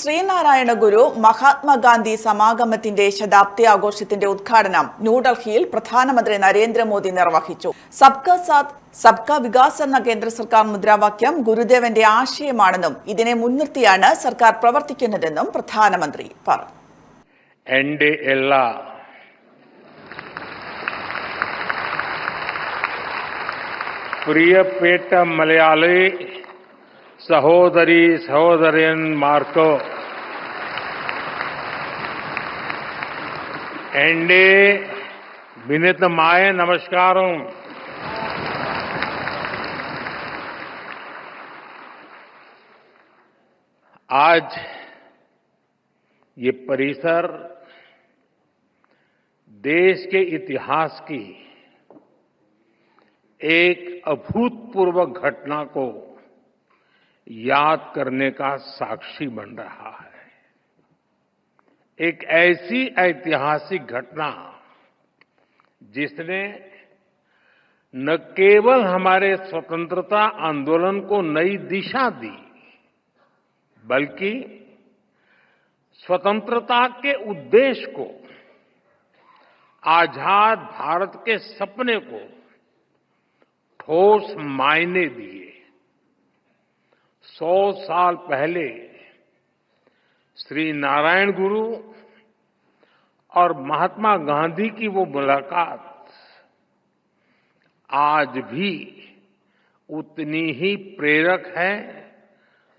ശ്രീനാരായണ ഗുരു മഹാത്മാഗാന്ധി സമാഗമത്തിന്റെ ശതാബ്ദി ആഘോഷത്തിന്റെ ഉദ്ഘാടനം ന്യൂഡൽഹിയിൽ പ്രധാനമന്ത്രി നരേന്ദ്രമോദി നിർവഹിച്ചു. സബ്കാ സാത്ത് സബ്കാ വികാസ് എന്ന കേന്ദ്ര സർക്കാർ മുദ്രാവാക്യം ഗുരുദേവന്റെ ആശയമാണെന്നും ഇതിനെ മുൻനിർത്തിയാണ് സർക്കാർ പ്രവർത്തിക്കുന്നതെന്നും പ്രധാനമന്ത്രി പറഞ്ഞു. എല്ലാ പ്രിയപ്പെട്ട മലയാളി സഹോദരി സഹോദരന്മാർക്ക് എൻ്റെ വിനിതമായ നമസ്കാരം आज ये परिसर देश के इतिहास की एक अभूतपूर्व घटना को याद करने का साक्षी बन रहा है। एक ऐसी ऐतिहासिक घटना जिसने न केवल हमारे स्वतंत्रता आंदोलन को नई दिशा दी, बल्कि स्वतंत्रता के उद्देश्य को, आज़ाद भारत के सपने को ठोस मायने दिए। सौ साल पहले श्री नारायण गुरु और महात्मा गांधी की वो मुलाकात आज भी उतनी ही प्रेरक है,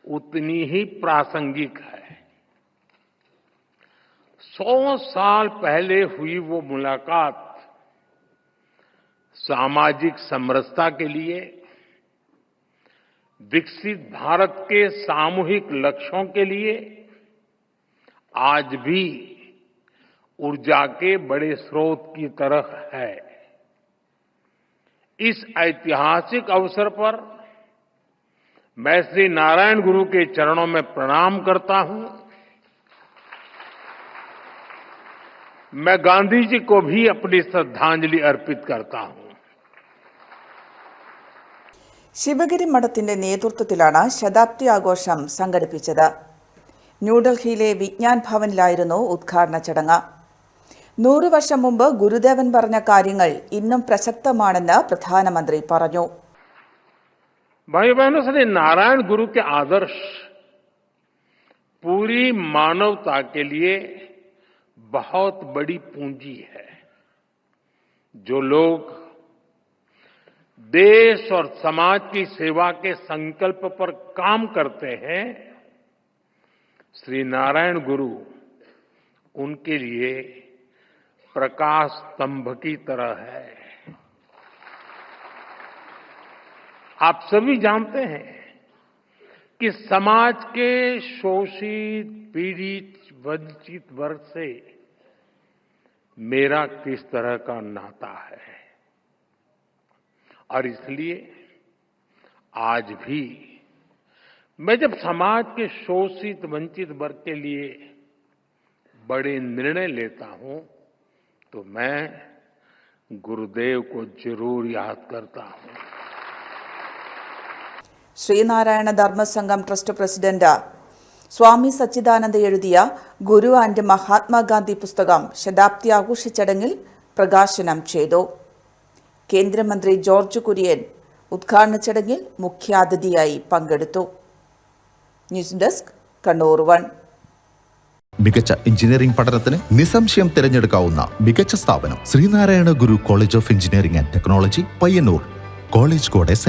उतनी ही प्रासंगिक है। सौ साल पहले हुई वो मुलाकात सामाजिक समरसता के लिए विकसित भारत के सामूहिक लक्ष्यों के लिए आज भी ऊर्जा के बड़े स्रोत की तरह है। इस ऐतिहासिक अवसर पर मैं श्री नारायण गुरु के चरणों में प्रणाम करता हूँ। मैं गांधी जी को भी अपनी श्रद्धांजलि अर्पित करता हूँ। ശിവഗിരി മഠത്തിന്റെ നേതൃത്വത്തിലാണ് ശതാബ്ദി ആഘോഷം സംഘടിപ്പിച്ചത് ന്യൂഡൽഹിയിലെ വിജ്ഞാൻ ഭവനിലായിരുന്നു ഉദ്ഘാടന ചടങ്ങ് നൂറു വർഷം മുമ്പ് ഗുരുദേവൻ പറഞ്ഞ കാര്യങ്ങൾ ഇന്നും പ്രസക്തമാണെന്ന് പ്രധാനമന്ത്രി പറഞ്ഞു भाई बहनों श्री नारायण गुरु के आदर्श पूरी मानवता के लिए बहुत बड़ी पूंजी है जो लोग देश और समाज की सेवा के संकल्प पर काम करते हैं, श्री नारायण गुरु, उनके लिए प्रकाश स्तंभ की तरह है। आप सभी जानते हैं कि समाज के शोषित, पीड़ित, वंचित वर्ग से मेरा किस तरह का नाता है? और इसलिए आज भी मैं जब समाज के शोषित वंचित वर्ग के लिए बड़े निर्णय लेता हूं तो मैं गुरुदेव को जरूर याद करता हूं ശ്രീനാരായണ ധർമ്മസംഘം ട്രസ്റ്റ് പ്രസിഡന്റ് സ്വാമി സച്ചിദാനന്ദ എഴുതിയ ഗുരു ആൻഡ് മഹാത്മാഗാന്ധി പുസ്തകം ശതാബ്ദി ആഘോഷ ചടങ്ങിൽ പ്രകാശനം ചെയ്തു കേന്ദ്രമന്ത്രി ജോർജ് കുര്യൻ ഉദ്ഘാടന ചടങ്ങിൽ മുഖ്യാതിഥിയായി പങ്കെടുത്തു. News desk Kannur one. മികച്ച എഞ്ചിനീയറിംഗ് പഠനത്തിന് നിസ്സംശയം തിരഞ്ഞെടുക്കാവുന്ന മികച്ച സ്ഥാപനം Sreenarayana Guru college of engineering and technology Payyanur college code S